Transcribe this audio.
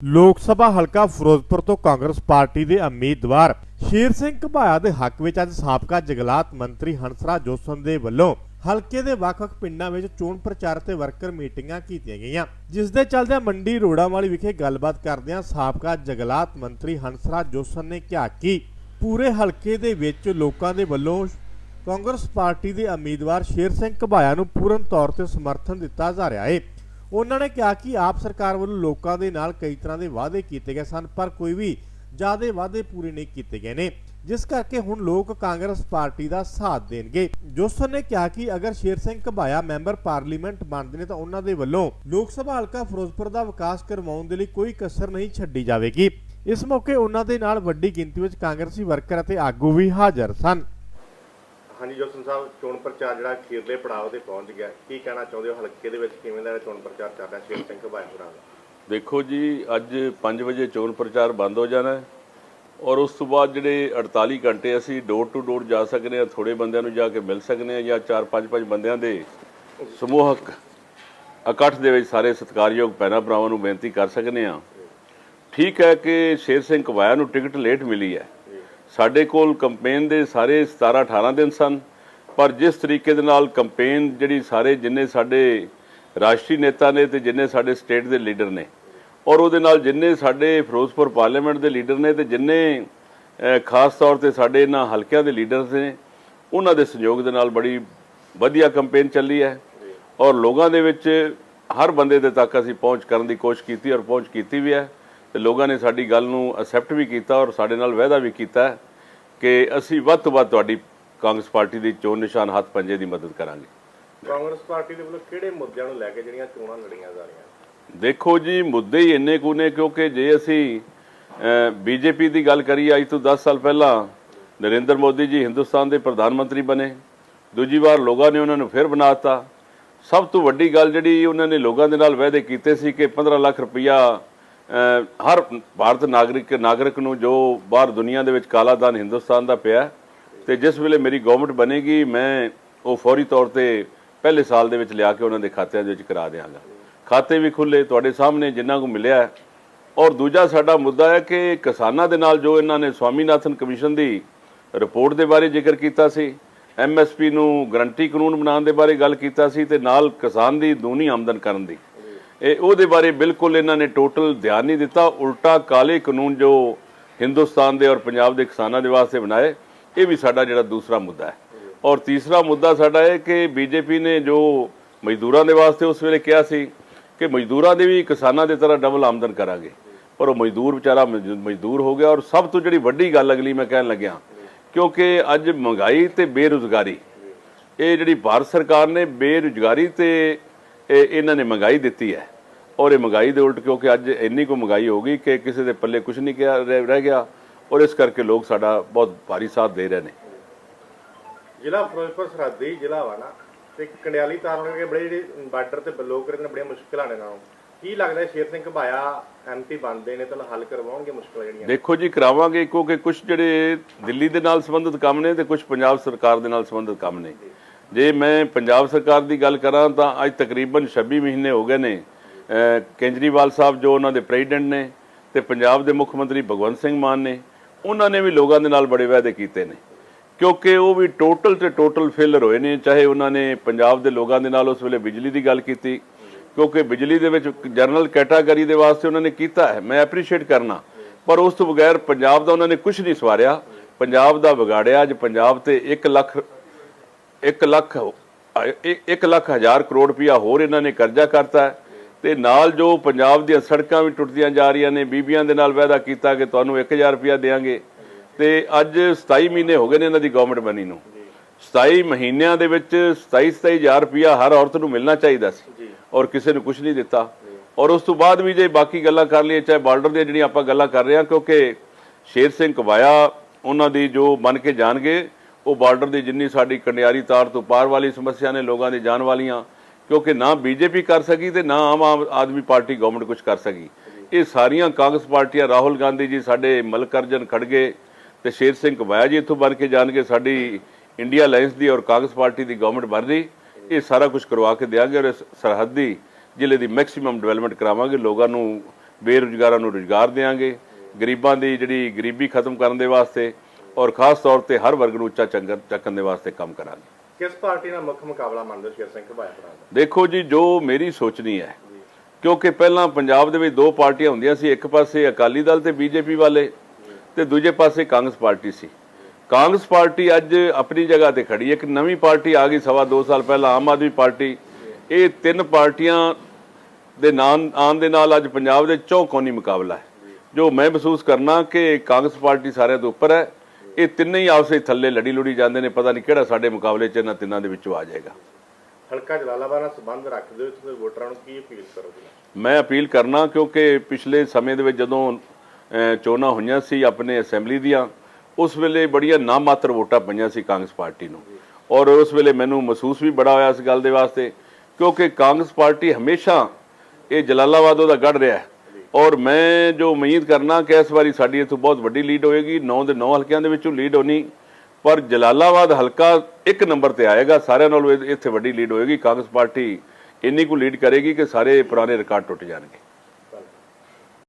ਲੋਕ ਸਭਾ ਹਲਕਾ ਫਿਰੋਜ਼ਪੁਰ ਤੋਂ ਕਾਂਗਰਸ ਪਾਰਟੀ ਦੇ ਉਮੀਦਵਾਰ ਸ਼ੇਰ ਸਿੰਘ ਘਬਾਇਆ ਦੇ ਹੱਕ ਵਿੱਚ ਅੱਜ ਸਾਬਕਾ ਜੰਗਲਾਤ ਮੰਤਰੀ ਹੰਸਰਾਜ ਜੋਸਨ ਦੇ ਵੱਲੋਂ ਹਲਕੇ ਦੇ ਵੱਖ-ਵੱਖ ਪਿੰਡਾਂ ਵਿੱਚ ਚੋਣ ਪ੍ਰਚਾਰ ਤੇ ਵਰਕਰ ਮੀਟਿੰਗਾਂ ਕੀਤੀਆਂ ਗਈਆਂ, ਜਿਸ ਦੇ ਚੱਲਦਿਆਂ ਮੰਡੀ ਰੋੜਾਵਾਲੀ ਵਿਖੇ ਗੱਲਬਾਤ ਕਰਦਿਆਂ ਸਾਬਕਾ ਜੰਗਲਾਤ ਮੰਤਰੀ ਹੰਸਰਾਜ ਜੋਸਨ ਨੇ ਕਿਹਾ ਕਿ ਪੂਰੇ ਹਲਕੇ ਦੇ ਵਿੱਚ ਲੋਕਾਂ ਦੇ ਵੱਲੋਂ ਕਾਂਗਰਸ ਪਾਰਟੀ ਦੇ ਉਮੀਦਵਾਰ ਸ਼ੇਰ ਸਿੰਘ ਘਬਾਇਆ ਨੂੰ ਪੂਰਨ ਤੌਰ ਤੇ ਸਮਰਥਨ ਦਿੱਤਾ ਜਾ ਰਿਹਾ ਹੈ ਉਹਨਾਂ ਨੇ ਕਿਹਾ ਕਿ ਆਪ ਸਰਕਾਰ ਵੱਲੋਂ ਲੋਕਾਂ ਦੇ ਨਾਲ ਕਈ ਤਰ੍ਹਾਂ ਦੇ ਵਾਅਦੇ ਕੀਤੇ ਗਏ ਸਨ, ਪਰ ਕੋਈ ਵੀ ਜ਼ਿਆਦਾ ਵਾਅਦੇ ਪੂਰੇ ਨਹੀਂ ਕੀਤੇ ਗਏ ਨੇ, ਜਿਸ ਕਰਕੇ ਹੁਣ ਲੋਕ ਕਾਂਗਰਸ ਪਾਰਟੀ ਦਾ ਸਾਥ ਦੇਣਗੇ। ਜੋਸਨ ਨੇ ਕਿਹਾ ਕਿ ਅਗਰ ਸ਼ੇਰ ਸਿੰਘ ਘਬਾਇਆ ਮੈਂਬਰ ਪਾਰਲੀਮੈਂਟ ਬਣਦੇ ਨੇ ਤਾਂ ਉਹਨਾਂ ਦੇ ਵੱਲੋਂ ਲੋਕ ਸਭਾ ਹਲਕਾ ਫਿਰੋਜ਼ਪੁਰ ਦਾ ਵਿਕਾਸ ਕਰਵਾਉਣ ਦੇ ਲਈ ਕੋਈ ਕਸਰ ਨਹੀਂ ਛੱਡੀ ਜਾਵੇਗੀ। ਇਸ ਮੌਕੇ ਉਹਨਾਂ ਦੇ ਨਾਲ ਵੱਡੀ ਗਿਣਤੀ ਵਿੱਚ ਕਾਂਗਰਸੀ ਵਰਕਰ ਅਤੇ ਆਗੂ ਵੀ ਹਾਜ਼ਰ ਸਨ। ਹਾਂਜੀ, ਜੋਸਨ ਸਾਹਿਬ, ਚੋਣ ਪ੍ਰਚਾਰ ਜਿਹੜਾ ਅਖੀਰਲੇ ਪੜਾਅ ਤੇ ਪਹੁੰਚ ਗਿਆ। ਕੀ ਕਹਿਣਾ ਚਾਹੁੰਦੇ ਹੋ? ਹਲਕੇ ਦੇ ਵਿੱਚ ਕਿਵੇਂ ਦਾ ਚੋਣ ਪ੍ਰਚਾਰ ਚੱਲ ਰਿਹਾ? ਸ਼ੇਰ ਸਿੰਘ ਘਬਾਇਆ ਦਾ। ਦੇਖੋ ਜੀ, ਅੱਜ 5 ਵਜੇ ਚੋਣ ਪ੍ਰਚਾਰ ਬੰਦ ਹੋ ਜਾਣਾ ਹੈ ਔਰ ਉਸ ਤੋਂ ਬਾਅਦ ਜਿਹੜੇ 48 ਘੰਟੇ ਅਸੀਂ ਡੋਰ ਟੂ ਡੋਰ ਜਾ ਸਕਦੇ ਹਾਂ ਥੋੜੇ ਬੰਦਿਆਂ ਨੂੰ ਜਾ ਕੇ ਮਿਲ ਸਕਦੇ ਹਾਂ ਜਾਂ 4-5-5 ਬੰਦਿਆਂ ਦੇ ਸਮੂਹਕ ਇਕੱਠ ਦੇ ਵਿੱਚ ਸਾਰੇ ਸਤਿਕਾਰਯੋਗ ਭੈਣਾਂ ਭਰਾਵਾਂ ਨੂੰ ਬੇਨਤੀ ਕਰ ਸਕਦੇ ਹਾਂ। ਠੀਕ ਹੈ ਕਿ ਸ਼ੇਰ ਸਿੰਘ ਕਵਾਇਆ ਨੂੰ ਟਿਕਟ ਲੇਟ ਮਿਲੀ ਹੈ। ਸਾਡੇ ਕੋਲ ਕੰਪੇਨ ਦੇ ਸਾਰੇ 17 18 ਦਿਨ ਸਨ, ਪਰ ਜਿਸ ਤਰੀਕੇ ਦੇ ਨਾਲ ਕੰਪੇਨ ਜਿਹੜੀ ਸਾਰੇ ਜਿੰਨੇ ਸਾਡੇ ਰਾਸ਼ਟਰੀ ਨੇਤਾ ਨੇ ਤੇ ਜਿੰਨੇ ਸਾਡੇ ਸਟੇਟ ਦੇ ਲੀਡਰ ਨੇ, ਔਰ ਉਹਦੇ ਨਾਲ ਜਿੰਨੇ ਸਾਡੇ ਫਿਰੋਜ਼ਪੁਰ ਪਾਰਲੀਮੈਂਟ ਦੇ ਲੀਡਰ ਨੇ ਤੇ ਜਿੰਨੇ ਖਾਸ ਤੌਰ ਤੇ ਸਾਡੇ ਇਹਨਾਂ ਹਲਕਿਆਂ ਦੇ ਲੀਡਰਸ ਨੇ, ਉਹਨਾਂ ਦੇ ਸਹਿਯੋਗ ਦੇ ਨਾਲ ਬੜੀ ਵਧੀਆ ਕੰਪੇਨ ਚੱਲੀ ਹੈ, ਔਰ ਲੋਕਾਂ ਦੇ ਵਿੱਚ ਹਰ ਬੰਦੇ ਦੇ ਤੱਕ ਅਸੀਂ ਪਹੁੰਚ ਕਰਨ ਦੀ ਕੋਸ਼ਿਸ਼ ਕੀਤੀ ਔਰ ਪਹੁੰਚ ਕੀਤੀ ਵੀ ਹੈ। ਤੇ ਲੋਕਾਂ ਨੇ ਸਾਡੀ ਗੱਲ ਨੂੰ ਅਸੈਪਟ ਵੀ ਕੀਤਾ ਔਰ ਸਾਡੇ ਨਾਲ ਵਾਅਦਾ ਵੀ ਕੀਤਾ ਕਿ ਅਸੀਂ ਵੱਧ ਤੋਂ ਵੱਧ ਤੁਹਾਡੀ ਕਾਂਗਰਸ ਪਾਰਟੀ ਦੀ ਚੋਣ ਨਿਸ਼ਾਨ ਹੱਥ ਪੰਜੇ ਦੀ ਮਦਦ ਕਰਾਂਗੇ। ਕਾਂਗਰਸ ਪਾਰਟੀ ਦੇ ਵੱਲੋਂ ਕਿਹੜੇ ਮੁੱਦਿਆਂ ਨੂੰ ਲੈ ਕੇ ਜਿਹੜੀਆਂ ਚੋਣਾਂ ਲੜੀਆਂ ਜਾ ਰਹੀਆਂ? ਦੇਖੋ ਜੀ ਮੁੱਦੇ ਹੀ ਇੰਨੇ ਕੁ ਨੇ ਕਿਉਂਕਿ ਜੇ ਅਸੀਂ ਬੀਜੇਪੀ ਦੀ ਗੱਲ ਕਰੀਏ ਅੱਜ ਤੋਂ 10 ਸਾਲ ਪਹਿਲਾਂ ਨਰਿੰਦਰ ਮੋਦੀ ਜੀ ਹਿੰਦੁਸਤਾਨ ਦੇ ਪ੍ਰਧਾਨ ਮੰਤਰੀ ਬਣੇ। ਦੂਜੀ ਵਾਰ ਲੋਕਾਂ ਨੇ ਉਹਨਾਂ ਨੂੰ ਫਿਰ ਬਣਾਤਾ ਸਭ ਤੋਂ ਵੱਡੀ ਗੱਲ ਜਿਹੜੀ ਉਹਨਾਂ ਨੇ ਲੋਕਾਂ ਦੇ ਨਾਲ ਵਾਅਦੇ ਕੀਤੇ ਸੀ ਕਿ 15 ਲੱਖ ਰੁਪਇਆ ਹਰ ਭਾਰਤ ਨਾਗਰਿਕ ਨਾਗਰਿਕ ਨੂੰ ਜੋ ਬਾਹਰ ਦੁਨੀਆ ਦੇ ਵਿੱਚ ਕਾਲਾ ਦਾਨ ਹਿੰਦੁਸਤਾਨ ਦਾ ਪਿਆ ਤੇ ਜਿਸ ਵੇਲੇ ਮੇਰੀ ਗਵਰਨਮੈਂਟ ਬਣੇਗੀ, ਮੈਂ ਉਹ ਫੌਰੀ ਤੌਰ ਤੇ ਪਹਿਲੇ ਸਾਲ ਦੇ ਵਿੱਚ ਲਿਆ ਕੇ ਉਹਨਾਂ ਦੇ ਖਾਤਿਆਂ ਦੇ ਵਿੱਚ ਕਰਾ ਦਿਆਂਗਾ। ਖਾਤੇ ਵੀ ਖੁੱਲੇ ਤੁਹਾਡੇ ਸਾਹਮਣੇ ਜਿੰਨਾ ਨੂੰ ਮਿਲਿਆ ਔਰ ਦੂਜਾ ਸਾਡਾ ਮੁੱਦਾ ਹੈ ਕਿ ਕਿਸਾਨਾਂ ਦੇ ਨਾਲ ਜੋ ਇਹਨਾਂ ਨੇ ਸਵਾਮੀਨਾਥਨ ਕਮਿਸ਼ਨ ਦੀ ਰਿਪੋਰਟ ਦੇ ਬਾਰੇ ਜ਼ਿਕਰ ਕੀਤਾ ਸੀ ਐਮਐਸਪੀ ਨੂੰ ਗਰੰਟੀ ਕਾਨੂੰਨ ਬਣਾਉਣ ਦੇ ਬਾਰੇ ਗੱਲ ਕੀਤਾ ਸੀ ਤੇ ਨਾਲ ਕਿਸਾਨ ਦੀ ਦੂਨੀ ਆਮਦਨ ਕਰਨ ਦੀ। ਉਹਦੇ ਬਾਰੇ ਬਿਲਕੁਲ ਇਹਨਾਂ ਨੇ ਟੋਟਲ ਧਿਆਨ ਨਹੀਂ ਦਿੱਤਾ। ਉਲਟਾ ਕਾਲੇ ਕਾਨੂੰਨ ਜੋ ਹਿੰਦੁਸਤਾਨ ਦੇ ਔਰ ਪੰਜਾਬ ਦੇ ਕਿਸਾਨਾਂ ਦੇ ਵਾਸਤੇ ਬਣਾਏ, ਇਹ ਵੀ ਸਾਡਾ ਜਿਹੜਾ ਦੂਸਰਾ ਮੁੱਦਾ ਹੈ। ਔਰ ਤੀਸਰਾ ਮੁੱਦਾ ਸਾਡਾ ਇਹ ਕਿ ਬੀਜੇਪੀ ਨੇ ਜੋ ਮਜ਼ਦੂਰਾਂ ਦੇ ਵਾਸਤੇ ਉਸ ਵੇਲੇ ਕਿਹਾ ਸੀ ਕਿ ਮਜ਼ਦੂਰਾਂ ਦੇ ਵੀ ਕਿਸਾਨਾਂ ਦੇ ਤਰ੍ਹਾਂ ਡਬਲ ਆਮਦਨ ਕਰਾਂਗੇ। ਪਰ ਉਹ ਮਜ਼ਦੂਰ ਵਿਚਾਰਾ ਮਜ਼- ਮਜ਼ਦੂਰ ਹੋ ਗਿਆ ਔਰ ਸਭ ਤੋਂ ਜਿਹੜੀ ਵੱਡੀ ਗੱਲ ਅਗਲੀ ਮੈਂ ਕਹਿਣ ਲੱਗਿਆ, ਕਿਉਂਕਿ ਅੱਜ ਮਹਿੰਗਾਈ ਤੇ ਬੇਰੁਜ਼ਗਾਰੀ, ਇਹ ਜਿਹੜੀ ਭਾਰਤ ਸਰਕਾਰ ਨੇ ਬੇਰੁਜ਼ਗਾਰੀ ਤੇ ਇਹਨਾਂ ਨੇ ਮਹਿੰਗਾਈ ਦਿੱਤੀ ਹੈ। ਔਰ ਇਹ ਮਹਿੰਗਾਈ ਦੇ ਉਲਟ ਕਿਉਂਕਿ ਅੱਜ ਇੰਨੀ ਕੁ ਮਹਿੰਗਾਈ ਹੋ ਗਈ ਕਿ ਕਿਸੇ ਦੇ ਪੱਲੇ ਕੁਝ ਨਹੀਂ ਕਿਹਾ ਰਹਿ ਗਿਆ। ਔਰ ਇਸ ਕਰਕੇ ਲੋਕ ਸਾਡਾ ਬਹੁਤ ਭਾਰੀ ਸਾਥ ਦੇ ਰਹੇ ਨੇ। ਜ਼ਿਲ੍ਹਾ ਫਿਰੋਜ਼ਪੁਰ ਸਰਹੱਦੀ ਜ਼ਿਲ੍ਹਾ ਵਾ ਨਾ ਤੇ ਕੰਡਿਆਲੀ ਤਾਰ ਕੇ ਬੜੇ ਜਿਹੜੇ ਬਾਰਡਰ ਤੇ ਲੋਕ ਰਹਿੰਦੇ ਨੇ ਬੜੀਆਂ ਮੁਸ਼ਕਲਾਂ ਨੇ ਨਾਲ। ਕੀ ਲੱਗਦਾ ਸ਼ੇਰ ਸਿੰਘ ਘਬਾਇਆ ਐਮਪੀ ਬਣਦੇ ਨੇ ਤਾਂ ਹੱਲ ਕਰਵਾਉਣਗੇ ਮੁਸ਼ਕਲਾਂ ਜਿਹੜੀਆਂ? ਦੇਖੋ ਜੀ ਕਰਾਵਾਂਗੇ ਕਿਉਂਕਿ ਕੁਝ ਜਿਹੜੇ ਦਿੱਲੀ ਦੇ ਨਾਲ ਸੰਬੰਧਿਤ ਕੰਮ ਨੇ ਤੇ ਕੁਝ ਪੰਜਾਬ ਸਰਕਾਰ ਦੇ ਨਾਲ ਸੰਬੰਧਿਤ ਕੰਮ ਨੇ। ਜੇ ਮੈਂ ਪੰਜਾਬ ਸਰਕਾਰ ਦੀ ਗੱਲ ਕਰਾਂ ਤਾਂ ਅੱਜ ਤਕਰੀਬਨ 26 ਮਹੀਨੇ ਹੋ ਗਏ ਨੇ, ਅਹ, ਕੇਜਰੀਵਾਲ ਸਾਹਿਬ ਜੋ ਉਹਨਾਂ ਦੇ ਪ੍ਰੈਜ਼ੀਡੈਂਟ ਨੇ ਤੇ ਪੰਜਾਬ ਦੇ ਮੁੱਖ ਮੰਤਰੀ ਭਗਵੰਤ ਸਿੰਘ ਮਾਨ ਨੇ, ਉਹਨਾਂ ਨੇ ਵੀ ਲੋਕਾਂ ਦੇ ਨਾਲ ਬੜੇ ਵਾਅਦੇ ਕੀਤੇ ਨੇ। ਕਿਉਂਕਿ ਉਹ ਵੀ ਟੋਟਲ ਤੇ ਟੋਟਲ ਫੇਲਰ ਹੋਏ ਨੇ, ਚਾਹੇ ਉਹਨਾਂ ਨੇ ਪੰਜਾਬ ਦੇ ਲੋਕਾਂ ਦੇ ਨਾਲ ਉਸ ਵੇਲੇ ਬਿਜਲੀ ਦੀ ਗੱਲ ਕੀਤੀ, ਕਿਉਂਕਿ ਬਿਜਲੀ ਦੇ ਵਿੱਚ ਜਨਰਲ ਕੈਟਾਗਰੀ ਦੇ ਵਾਸਤੇ ਉਹਨਾਂ ਨੇ ਕੀਤਾ ਹੈ, ਮੈਂ ਐਪਰੀਸ਼ੀਏਟ ਕਰਨਾ। ਪਰ ਉਸ ਤੋਂ ਬਗੈਰ ਪੰਜਾਬ ਦਾ ਉਹਨਾਂ ਨੇ ਕੁਝ ਨਹੀਂ ਸਵਾਰਿਆ, ਪੰਜਾਬ ਦਾ ਵਿਗਾੜਿਆ, ਅੱਜ ਪੰਜਾਬ ਤੇ 1 ਲੱਖ 1 ਲੱਖ 1 ਲੱਖ ਹਜ਼ਾਰ ਕਰੋੜ ਰੁਪਇਆ ਹੋਰ ਇਹਨਾਂ ਨੇ ਕਰਜ਼ਾ ਕਰਤਾ ਹੈ। ਤੇ ਨਾਲ ਜੋ ਪੰਜਾਬ ਦੀਆਂ ਸੜਕਾਂ ਵੀ ਟੁੱਟਦੀਆਂ ਜਾ ਰਹੀਆਂ ਨੇ ਬੀਬੀਆਂ ਦੇ ਨਾਲ ਵਾਅਦਾ ਕੀਤਾ ਕਿ ਤੁਹਾਨੂੰ 1000 ਰੁਪਇਆ ਦੇਵਾਂਗੇ। ਤੇ ਅੱਜ 27 ਮਹੀਨੇ ਹੋ ਗਏ ਨੇ ਇਹਨਾਂ ਦੀ ਗਵਰਨਮੈਂਟ ਬਣੀ ਨੂੰ। 27 ਮਹੀਨਿਆਂ ਦੇ ਵਿੱਚ 27 27000 ਰੁਪਇਆ ਹਰ ਔਰਤ ਨੂੰ ਮਿਲਣਾ ਚਾਹੀਦਾ ਸੀ ਔਰ ਕਿਸੇ ਨੂੰ ਕੁਝ ਨਹੀਂ ਦਿੱਤਾ। ਔਰ ਉਸ ਤੋਂ ਬਾਅਦ ਵੀ ਜੇ ਬਾਕੀ ਗੱਲਾਂ ਕਰ ਲਈਏ ਚਾਹੇ ਬਾਰਡਰ ਦੀਆਂ ਜਿਹੜੀਆਂ ਆਪਾਂ ਗੱਲਾਂ ਕਰ ਰਹੇ ਹਾਂ ਕਿਉਂਕਿ ਸ਼ੇਰ ਸਿੰਘ ਕਵਾਇਆ ਉਹਨਾਂ ਦੀ ਜੋ ਮੰਨ ਕੇ ਜਾਣਗੇ ਉਹ ਬਾਰਡਰ ਦੀ ਜਿੰਨੀ ਸਾਡੀ ਕੰਡਿਆਰੀ ਤਾਰ ਤੋਂ ਪਾਰ ਵਾਲੀ ਸਮੱਸਿਆ ਨੇ ਲੋਕਾਂ ਦੇ ਜਾਨ ਵਾਲੀਆਂ, ਕਿਉਂਕਿ ਨਾ ਬੀਜੇਪੀ ਕਰ ਸਕੀ ਤੇ ਨਾ ਆਮ ਆਮ ਆਦਮੀ ਪਾਰਟੀ ਗਵਰਨਮੈਂਟ ਕੁਝ ਕਰ ਸਕੀ। ਇਹ ਸਾਰੀਆਂ ਕਾਂਗਰਸ ਪਾਰਟੀਆਂ, ਰਾਹੁਲ ਗਾਂਧੀ ਜੀ ਸਾਡੇ ਮਲਕਰਜਨ ਖੜਗੇ ਤੇ ਸ਼ੇਰ ਸਿੰਘ ਕਵਾਇਆ ਜੀ ਇੱਥੋਂ ਬਣ ਕੇ ਜਾਣਗੇ, ਸਾਡੀ ਇੰਡੀਆ ਅਲਾਈਅੰਸ ਦੀ ਔਰ ਕਾਂਗਰਸ ਪਾਰਟੀ ਦੀ ਗਵਰਨਮੈਂਟ ਬਣ ਰਹੀ ਇਹ ਸਾਰਾ ਕੁਝ ਕਰਵਾ ਕੇ ਦਿਆਂਗੇ ਔਰ ਇਸ ਸਰਹੱਦੀ ਜ਼ਿਲ੍ਹੇ ਦੀ ਮੈਕਸਿਮਮ ਡਿਵੈਲਪਮੈਂਟ ਕਰਾਵਾਂਗੇ, ਲੋਕਾਂ ਨੂੰ ਬੇਰੁਜ਼ਗਾਰਾਂ ਨੂੰ ਰੁਜ਼ਗਾਰ ਦੇਵਾਂਗੇ ਗਰੀਬਾਂ ਦੀ ਜਿਹੜੀ ਗਰੀਬੀ ਖਤਮ ਕਰਨ ਦੇ ਵਾਸਤੇ ਔਰ ਖਾਸ ਤੌਰ ਤੇ ਹਰ ਵਰਗ ਨੂੰ ਉੱਚਾ ਚੰਗਰ ਚੱਕਣ ਦੇ ਵਾਸਤੇ ਕੰਮ ਕਰਾਂਗੇ। ਕਿਸ ਪਾਰਟੀ ਨਾਲ ਮੁੱਖ ਮੁਕਾਬਲਾ ਮੰਨਦੇ ਸ਼ੇਰ ਸਿੰਘ ਘਬਾਇਆ ਭਰਾ ਦਾ? ਦੇਖੋ ਜੀ ਜੋ ਮੇਰੀ ਸੋਚਣੀ ਹੈ ਕਿਉਂਕਿ ਪਹਿਲਾਂ ਪੰਜਾਬ ਦੇ ਵਿੱਚ ਦੋ ਪਾਰਟੀਆਂ ਹੁੰਦੀਆਂ ਸੀ ਇੱਕ ਪਾਸੇ ਅਕਾਲੀ ਦਲ ਤੇ ਬੀਜੇਪੀ ਵਾਲੇ ਤੇ ਦੂਜੇ ਪਾਸੇ ਕਾਂਗਰਸ ਪਾਰਟੀ ਸੀ। ਕਾਂਗਰਸ ਪਾਰਟੀ ਅੱਜ ਆਪਣੀ ਜਗ੍ਹਾ ਤੇ ਖੜੀ ਹੈ ਇੱਕ ਨਵੀਂ ਪਾਰਟੀ ਆ ਗਈ ਸਵਾ ਦੋ ਸਾਲ ਪਹਿਲਾਂ ਆਮ ਆਦਮੀ ਪਾਰਟੀ। ਇਹ ਤਿੰਨ ਪਾਰਟੀਆਂ ਦੇ ਨਾਂ ਆਉਣ ਦੇ ਨਾਲ ਅੱਜ ਪੰਜਾਬ ਦੇ ਚੌਕੋਨੀ ਮੁਕਾਬਲਾ ਹੈ। ਜੋ ਮੈਂ ਮਹਿਸੂਸ ਕਰਨਾ ਕਿ ਕਾਂਗਰਸ ਪਾਰਟੀ ਸਾਰਿਆਂ ਤੋਂ ਉੱਪਰ ਹੈ ਇਹ ਤਿੰਨੇ ਹੀ ਆਪਸੇ ਥੱਲੇ ਲੜੀ ਲੁੜੀ ਜਾਂਦੇ ਨੇ ਪਤਾ ਨਹੀਂ ਕਿਹੜਾ ਸਾਡੇ ਮੁਕਾਬਲੇ 'ਚ ਇਹਨਾਂ ਤਿੰਨਾਂ ਦੇ ਵਿੱਚੋਂ ਆ ਜਾਏਗਾ। ਹਲਕਾ ਜਲਾਲਾਬਾਦ ਨਾਲ ਸੰਬੰਧ ਰੱਖਦੇ ਹੋ ਦੇ ਵੋਟਰਾਂ ਨੂੰ ਕੀ ਅਪੀਲ ਕਰੋਗੇ? ਮੈਂ ਅਪੀਲ ਕਰਨਾ ਕਿਉਂਕਿ ਪਿਛਲੇ ਸਮੇਂ ਦੇ ਵਿੱਚ ਜਦੋਂ ਚੋਣਾਂ ਹੋਈਆਂ ਸੀ ਆਪਣੇ ਅਸੈਂਬਲੀ ਦੀਆਂ ਉਸ ਵੇਲੇ ਬੜੀਆਂ ਨਾਮਾਤਰ ਵੋਟਾਂ ਪਈਆਂ ਸੀ ਕਾਂਗਰਸ ਪਾਰਟੀ ਨੂੰ। ਔਰ ਉਸ ਵੇਲੇ ਮੈਨੂੰ ਮਹਿਸੂਸ ਵੀ ਬੜਾ ਹੋਇਆ ਇਸ ਗੱਲ ਦੇ ਵਾਸਤੇ ਕਿਉਂਕਿ ਕਾਂਗਰਸ ਪਾਰਟੀ ਹਮੇਸ਼ਾ ਇਹ ਜਲਾਲਾਬਾਦ ਉਹਦਾ ਗੜ ਰਿਹਾ ਹੈ। ਔਰ ਮੈਂ ਜੋ ਉਮੀਦ ਕਰਨਾ ਕਿ ਇਸ ਵਾਰੀ ਸਾਡੀ ਇੱਥੋਂ ਬਹੁਤ ਵੱਡੀ ਲੀਡ ਹੋਏਗੀ 9 ਦੇ 9 ਹਲਕਿਆਂ ਦੇ ਵਿੱਚੋਂ ਲੀਡ ਹੋਣੀ, ਪਰ ਜਲਾਲਾਬਾਦ ਹਲਕਾ ਇੱਕ ਨੰਬਰ ਤੇ ਆਏਗਾ, ਸਾਰਿਆਂ ਨਾਲੋਂ ਇੱਥੇ ਵੱਡੀ ਲੀਡ ਹੋਏਗੀ, ਕਾਂਗਰਸ ਪਾਰਟੀ ਇੰਨੀ ਕੁ ਲੀਡ ਕਰੇਗੀ ਕਿ ਸਾਰੇ ਪੁਰਾਣੇ ਰਿਕਾਰਡ ਟੁੱਟ ਜਾਣਗੇ।